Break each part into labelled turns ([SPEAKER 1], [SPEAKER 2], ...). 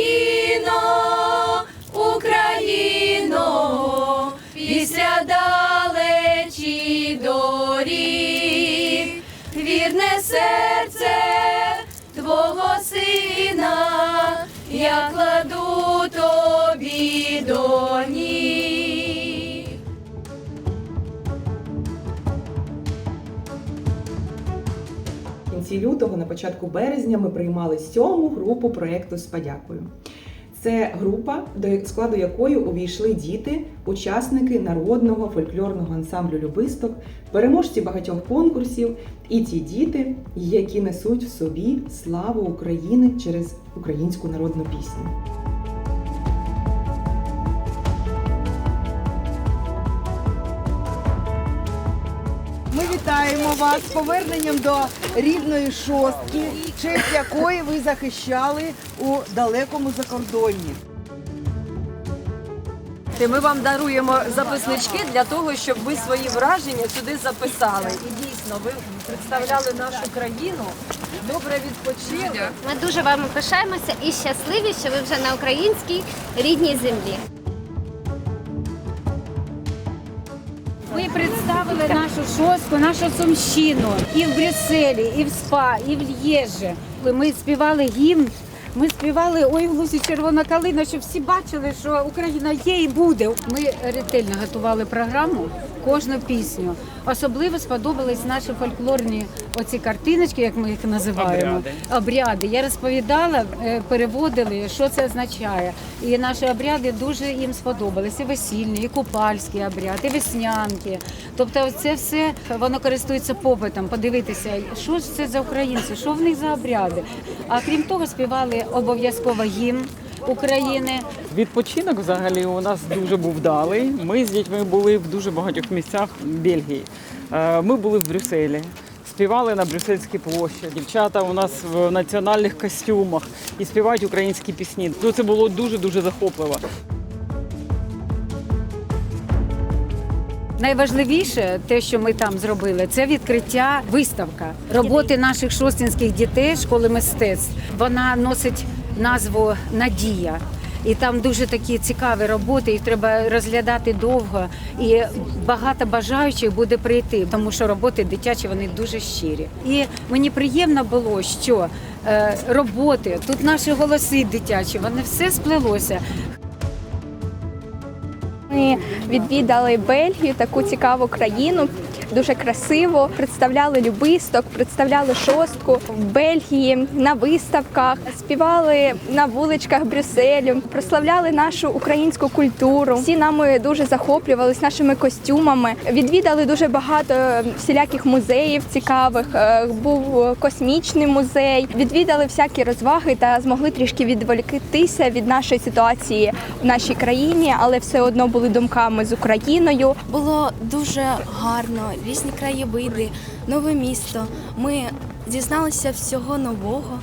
[SPEAKER 1] Україно, Україно, після далечі доріг, вірне серце твого сина, я кладу.
[SPEAKER 2] Кінці лютого, на початку березня, ми приймали сьому групу проєкту з подякою. Це група, до складу якої увійшли діти, учасники народного фольклорного ансамблю Любисток, переможці багатьох конкурсів і ті діти, які несуть в собі славу України через українську народну пісню.
[SPEAKER 3] Ми вітаємо вас з поверненням до рідної шостки, честь якої ви захищали у далекому закордонні.
[SPEAKER 4] Ми вам даруємо записнички для того, щоб ви свої враження сюди записали. І дійсно, ви представляли нашу країну, добре відпочили.
[SPEAKER 5] Ми дуже вами пишаємося і щасливі, що ви вже на українській рідній землі.
[SPEAKER 6] Ви представили нашу шостку, нашу сумщину і в Брюсселі, і в СПА, і в Л'єжі. Ми співали гімн. Ми співали Ой, в лузі червона калина, щоб всі бачили, що Україна є і буде. Ми ретельно готували програму, кожну пісню. Особливо сподобались наші фольклорні оці картиночки, як ми їх називаємо.
[SPEAKER 7] Обряди.
[SPEAKER 6] Обряди. Я розповідала, е, переводили, що це означає. І наші обряди дуже їм сподобалися. І весільні, і купальські обряд, і веснянки. Тобто, це все воно користується попитом. Подивитися, що ж це за українці, що в них за обряди. А крім того, співали обов'язково гімн України.
[SPEAKER 7] Відпочинок взагалі у нас дуже був вдалий. Ми з дітьми були в дуже багатьох місцях Бельгії. Е, Ми були в Брюсселі. Співали на Брюссельській площі. Дівчата у нас в національних костюмах і співають українські пісні. Ну, це було дуже дуже захопливо.
[SPEAKER 6] Найважливіше, те, що ми там зробили, це відкриття виставка роботи наших шостинських дітей школи мистецтв. Вона носить назву Надія. І там дуже такі цікаві роботи, їх треба розглядати довго. І багато бажаючих буде прийти, тому що роботи дитячі вони дуже щирі. І мені приємно було, що е, роботи тут наші голоси дитячі, вони все сплелося.
[SPEAKER 8] Ми відвідали Бельгію, таку цікаву країну, дуже красиво. Представляли любисток, представляли шостку в Бельгії на виставках, співали на вуличках Брюсселю, прославляли нашу українську культуру. Всі нами дуже захоплювались нашими костюмами. Відвідали дуже багато всіляких музеїв цікавих. Е, Був космічний музей. Відвідали всякі розваги та змогли трішки відволіктися від нашої ситуації в нашій країні, але все одно були думками з Україною.
[SPEAKER 9] Було дуже гарно, різні краєвиди, нове місто. Ми дізналися всього нового.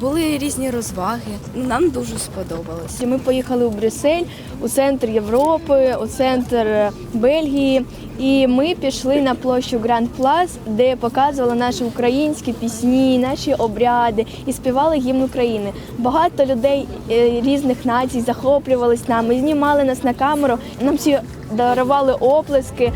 [SPEAKER 9] Були різні розваги. Нам дуже сподобалось.
[SPEAKER 8] Ми поїхали у Брюссель, у центр Європи, у центр Бельгії. І ми пішли на площу Гранд Плас, де показували наші українські пісні, наші обряди і співали гімн України. Багато людей е, різних націй захоплювались нами, знімали нас на камеру. Нам всі дарували оплески.